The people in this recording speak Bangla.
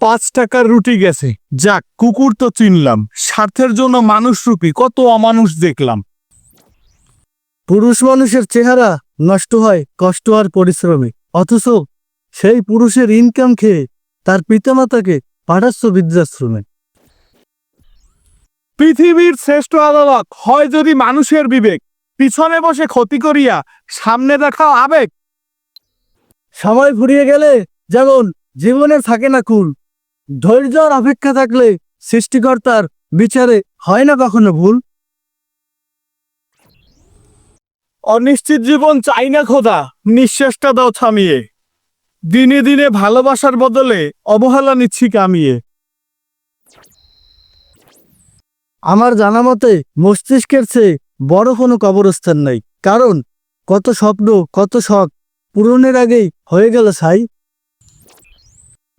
পাঁচ টাকার রুটি গেছে। যাক কুকুর তো চিনলাম। স্বার্থের জন্য মানুষ রূপী কত অমানুষ দেখলাম। পুরুষ মানুষের চেহারা নষ্ট হয় কষ্ট আর পরিশ্রমে। অথচ সেই পুরুষের ইনকাম খেয়ে তার পিতামাতাকে পাঠাচ্ছ বৃদ্ধাশ্রমে। পৃথিবীর শ্রেষ্ঠ আদালত হয় যদি মানুষের বিবেক। পিছনে বসে ক্ষতি করিয়া সামনে দেখাও আবেগ। সময় ফুরিয়ে গেলে যেমন জীবনের থাকে না কুল ধৈর্য আর অপেক্ষা থাকলে সৃষ্টিকর্তার বিচারে হয় না কখনো ভুল? অনিশ্চিত জীবন চাই না খোদা, নিঃশ্বাসটা দাও থামিয়ে। দিনে দিনে ভালোবাসার বদলে অবহেলা নিচ্ছি কামিয়ে। আমার জানা মতে মস্তিষ্কের চেয়ে বড় কোনো কবরস্থান নাই। কারণ, কত স্বপ্ন, কত শখ পূরণের আগেই হয়ে গেল ছাই।